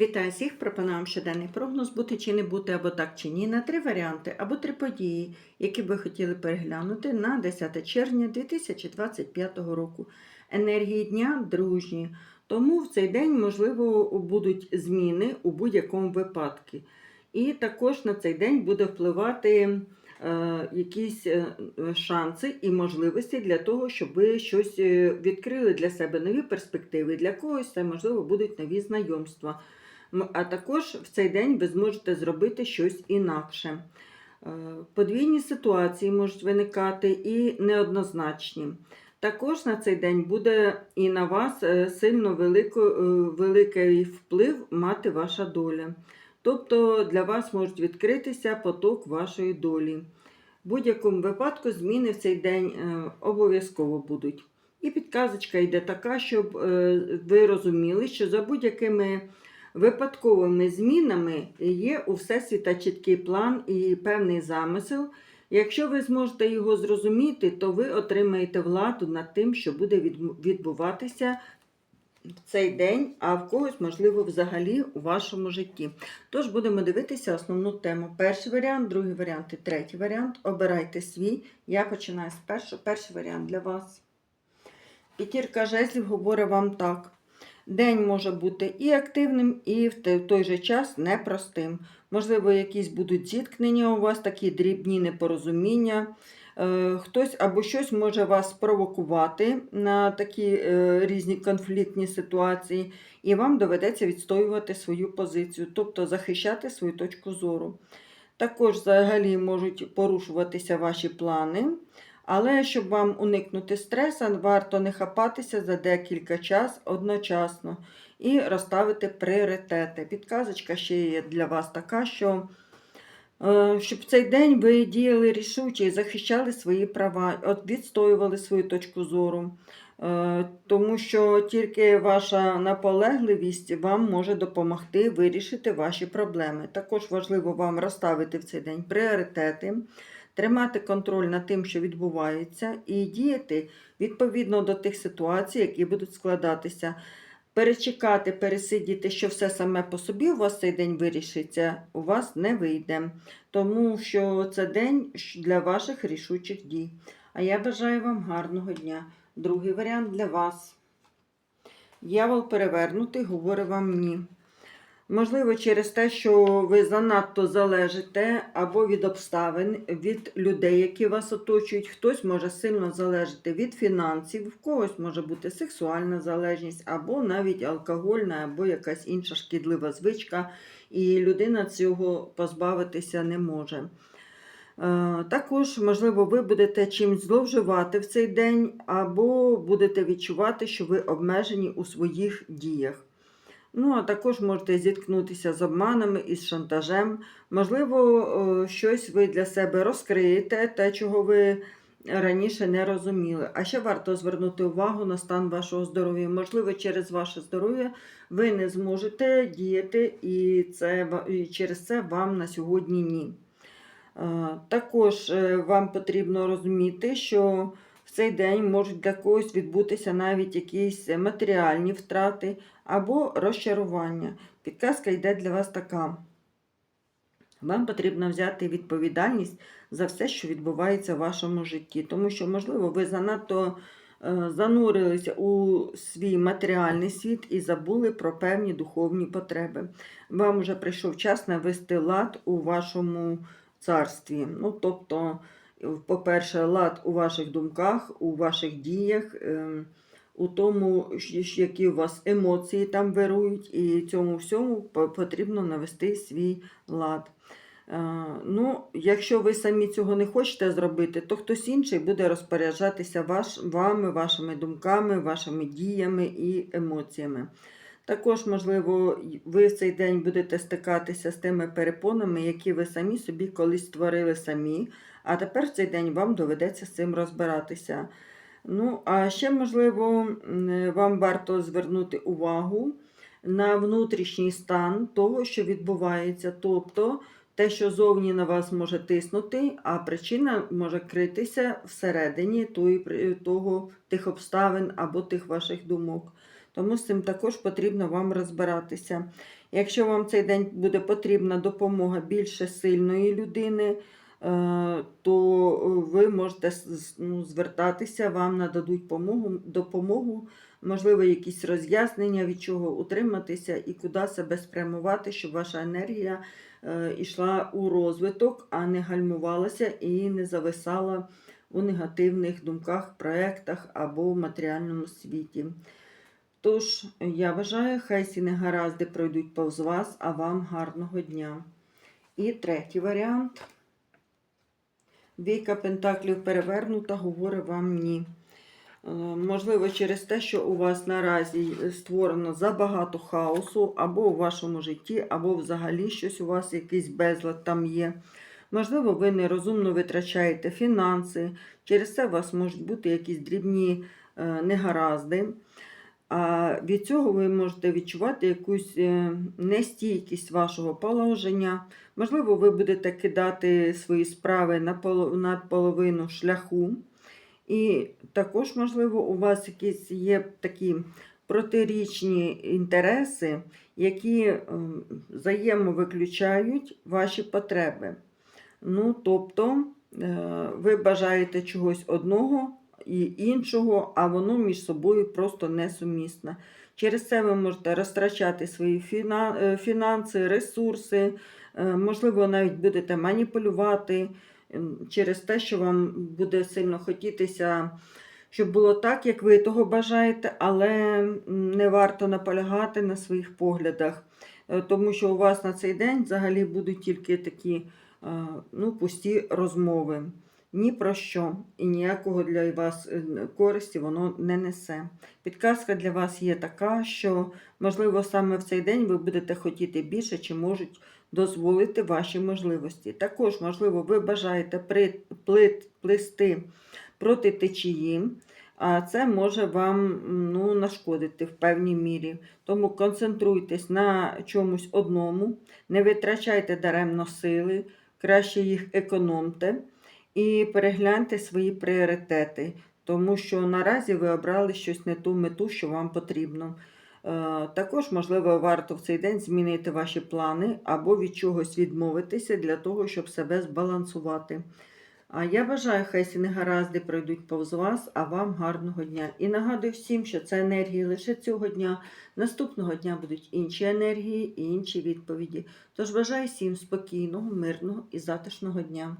Вітаю всіх! Пропоную вам щоденний прогноз бути чи не бути, або так чи ні, на три варіанти або три події, які ви хотіли переглянути на 10 червня 2025 року. Енергії дня дружні. Тому в цей день, можливо, будуть зміни у будь-якому випадку. І також на цей день буде впливати е, якісь е, шанси і можливості для того, щоб ви щось е, відкрили для себе нові перспективи. Для когось це, можливо, будуть нові знайомства. А також в цей день ви зможете зробити щось інакше. Е, Подвійні ситуації можуть виникати і неоднозначні. Також на цей день буде і на вас е, сильно велико, е, великий вплив мати ваша доля. Тобто для вас можуть відкритися поток вашої долі. В будь-якому випадку зміни в цей день обов'язково будуть. І підказочка йде така, щоб ви розуміли, що за будь-якими випадковими змінами є у Всесвіта чіткий план і певний замисел. Якщо ви зможете його зрозуміти, то ви отримаєте владу над тим, що буде відбуватися в цей день, а в когось, можливо, взагалі у вашому житті. Тож будемо дивитися основну тему. Перший варіант, другий варіант і третій варіант. Обирайте свій. Я починаю з першого. Перший варіант для вас. П'ятірка жезлів говорить вам так. День може бути і активним, і в той же час непростим. Можливо, якісь будуть зіткнення у вас, такі дрібні непорозуміння. Е, Хтось або щось може вас спровокувати на такі е, різні конфліктні ситуації, і вам доведеться відстоювати свою позицію, тобто захищати свою точку зору. Також взагалі можуть порушуватися ваші плани. Але щоб вам уникнути стресу, варто не хапатися за декілька час одночасно і розставити пріоритети. Підказочка ще є для вас така, що е, щоб в цей день ви діяли рішуче і захищали свої права, відстоювали свою точку зору. Е, Тому що тільки ваша наполегливість вам може допомогти вирішити ваші проблеми. Також важливо вам розставити в цей день пріоритети, тримати контроль над тим, що відбувається, і діяти відповідно до тих ситуацій, які будуть складатися. Перечекати, пересидіти, що все саме по собі у вас цей день вирішиться, у вас не вийде. Тому що це день для ваших рішучих дій. А я бажаю вам гарного дня. Другий варіант для вас. Дьявол перевернутий говорить вам ні. Можливо, через те, що ви занадто залежите або від обставин, від людей, які вас оточують. Хтось може сильно залежати від фінансів, в когось може бути сексуальна залежність, або навіть алкогольна, або якась інша шкідлива звичка, і людина цього позбавитися не може. Е, Також, можливо, ви будете чимось зловживати в цей день, або будете відчувати, що ви обмежені у своїх діях. Ну, а також можете зіткнутися з обманами і з шантажем. Можливо, щось ви для себе розкриєте, те, чого ви раніше не розуміли. А ще варто звернути увагу на стан вашого здоров'я. Можливо, через ваше здоров'я ви не зможете діяти, і, це, і через це вам на сьогодні ні. Е, Також е, вам потрібно розуміти, що цей день можуть для когось відбутися навіть якісь матеріальні втрати або розчарування. Підказка йде для вас така. Вам потрібно взяти відповідальність за все, що відбувається в вашому житті, тому що, можливо, ви занадто е, занурилися у свій матеріальний світ і забули про певні духовні потреби. Вам вже прийшов час навести лад у вашому царстві. Ну, тобто, по-перше, лад у ваших думках, у ваших діях, ем, у тому, які у вас емоції там вирують, і цьому всьому потрібно навести свій лад. Е, Ну, якщо ви самі цього не хочете зробити, то хтось інший буде розпоряджатися ваш, вами, вашими думками, вашими діями і емоціями. Також, можливо, ви в цей день будете стикатися з тими перепонами, які ви самі собі колись створили самі, а тепер в цей день вам доведеться з цим розбиратися. Ну, а ще, можливо, вам варто звернути увагу на внутрішній стан того, що відбувається. Тобто те, що зовні на вас може тиснути, а причина може критися всередині того, тих обставин або тих ваших думок. Тому з цим також потрібно вам розбиратися. Якщо вам цей день буде потрібна допомога більше сильної людини, то ви можете ну, звертатися, вам нададуть помогу, допомогу, можливо, якісь роз'яснення, від чого утриматися і куди себе спрямувати, щоб ваша енергія е, йшла у розвиток, а не гальмувалася і не зависала у негативних думках, проєктах або в матеріальному світі. Тож, я вважаю, хай ці негаразди пройдуть повз вас, а вам гарного дня. І третій варіант. Війка Пентаклів перевернута, говорить вам ні. Е, Можливо, через те, що у вас наразі створено забагато хаосу, або у вашому житті, або взагалі щось у вас якийсь безлад там є. Можливо, ви нерозумно витрачаєте фінанси, через це у вас можуть бути якісь дрібні е, негаразди. А від цього ви можете відчувати якусь е, нестійкість вашого положення. Можливо, ви будете кидати свої справи на поло- на половину шляху. І також, можливо, у вас якісь є такі протирічні інтереси, які ем, взаємовиключають ваші потреби. Ну, тобто, е, ви бажаєте чогось одного і іншого, а воно між собою просто несумісне. Через це ви можете розтрачати свої е, фінанси, ресурси, е, можливо, навіть будете маніпулювати через те, що вам буде сильно хотітися, щоб було так, як ви того бажаєте, але не варто наполягати на своїх поглядах, е, тому що у вас на цей день взагалі будуть тільки такі ну, пусті розмови. Ні про що і ніякого для вас е, користі воно не несе. Підказка для вас є така, що, можливо, саме в цей день ви будете хотіти більше, чи можуть дозволити ваші можливості. Також, можливо, ви бажаєте плисти проти течії, а це може вам ну, нашкодити в певній мірі. Тому концентруйтесь на чомусь одному, не витрачайте даремно сили, краще їх економте і перегляньте свої пріоритети, тому що наразі ви обрали щось не ту мету, що вам потрібно. Е, Також, можливо, варто в цей день змінити ваші плани або від чогось відмовитися для того, щоб себе збалансувати. А я бажаю, хай ці негаразди пройдуть повз вас, а вам гарного дня. І нагадую всім, що це енергії лише цього дня. Наступного дня будуть інші енергії і інші відповіді. Тож бажаю всім спокійного, мирного і затишного дня.